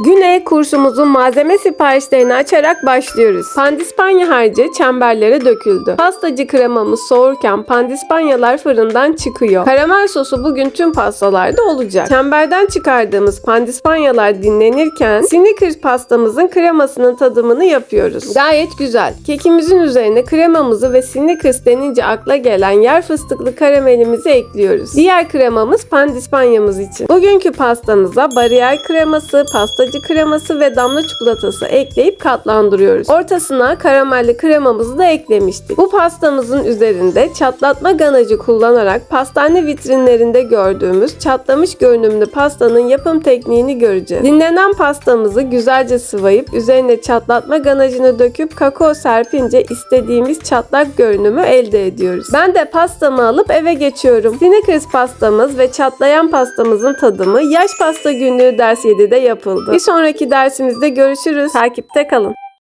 Güney kursumuzun malzeme siparişlerini açarak başlıyoruz. Pandispanya harcı çemberlere döküldü. Pastacı kremamız soğurken pandispanyalar fırından çıkıyor. Karamel sosu bugün tüm pastalarda olacak. Çemberden çıkardığımız pandispanyalar dinlenirken Snickers pastamızın kremasının tadımını yapıyoruz. Gayet güzel. Kekimizin üzerine kremamızı ve Snickers denince akla gelen yer fıstıklı karamelimizi ekliyoruz. Diğer kremamız pandispanyamız için. Bugünkü pastamıza bariyer kreması, pastacı kreması ve damla çikolatası ekleyip katlandırıyoruz. Ortasına karamelli kremamızı da eklemiştik. Bu pastamızın üzerinde çatlatma ganajı kullanarak pastane vitrinlerinde gördüğümüz çatlamış görünümlü pastanın yapım tekniğini göreceğiz. Dinlenen pastamızı güzelce sıvayıp üzerine çatlatma ganajını döküp kakao serpince istediğimiz çatlak görünümü elde ediyoruz. Ben de pastamı alıp eve geçiyorum. Snickers pastamız ve çatlayan pastamızın tadımı yaş pasta günlüğü ders 7'de yapıldı. Bir sonraki dersimizde görüşürüz. Takipte kalın.